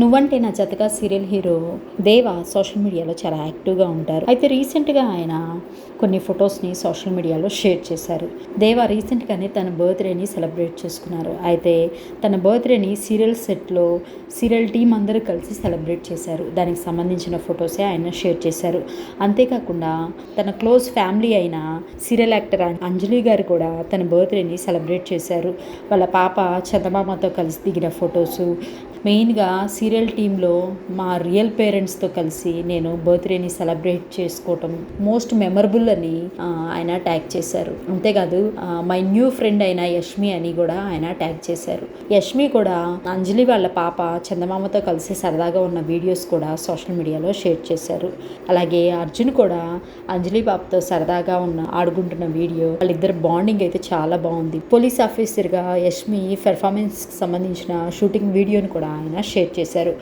నువ్వంటే నా జతగా సీరియల్ హీరో దేవ సోషల్ మీడియాలో చాలా యాక్టివ్గా ఉంటారు. అయితే రీసెంట్గా ఆయన కొన్ని ఫొటోస్ని సోషల్ మీడియాలో షేర్ చేశారు. దేవ రీసెంట్గానే తన బర్త్డేని సెలబ్రేట్ చేసుకున్నారు. అయితే తన బర్త్డేని సీరియల్ సెట్లో సీరియల్ టీం అందరూ కలిసి సెలబ్రేట్ చేశారు. దానికి సంబంధించిన ఫొటోసే ఆయన షేర్ చేశారు. అంతేకాకుండా తన క్లోజ్ ఫ్యామిలీ అయిన సీరియల్ యాక్టర్ అంజలి గారు కూడా తన బర్త్డేని సెలబ్రేట్ చేశారు. వాళ్ళ పాప చందమామతో కలిసి దిగిన ఫొటోసు మెయిన్గా సీరియల్ టీంలో మా రియల్ పేరెంట్స్తో కలిసి నేను బర్త్డేని సెలబ్రేట్ చేసుకోవటం మోస్ట్ మెమరబుల్ అని ఆయన ట్యాగ్ చేశారు. అంతేకాదు మై న్యూ ఫ్రెండ్ అయిన యష్మి అని కూడా ఆయన ట్యాగ్ చేశారు. యష్మి కూడా అంజలి వాళ్ళ పాప చందమామతో కలిసి సరదాగా ఉన్న వీడియోస్ కూడా సోషల్ మీడియాలో షేర్ చేశారు. అలాగే అర్జున్ కూడా అంజలి పాపతో సరదాగా ఉన్న ఆడుకుంటున్న వీడియో వాళ్ళిద్దరు బాండింగ్ అయితే చాలా బాగుంది. పోలీస్ ఆఫీసర్గా యష్మి పెర్ఫార్మెన్స్కి సంబంధించిన షూటింగ్ వీడియోని కూడా ఆయన షేర్ చేశారు. ser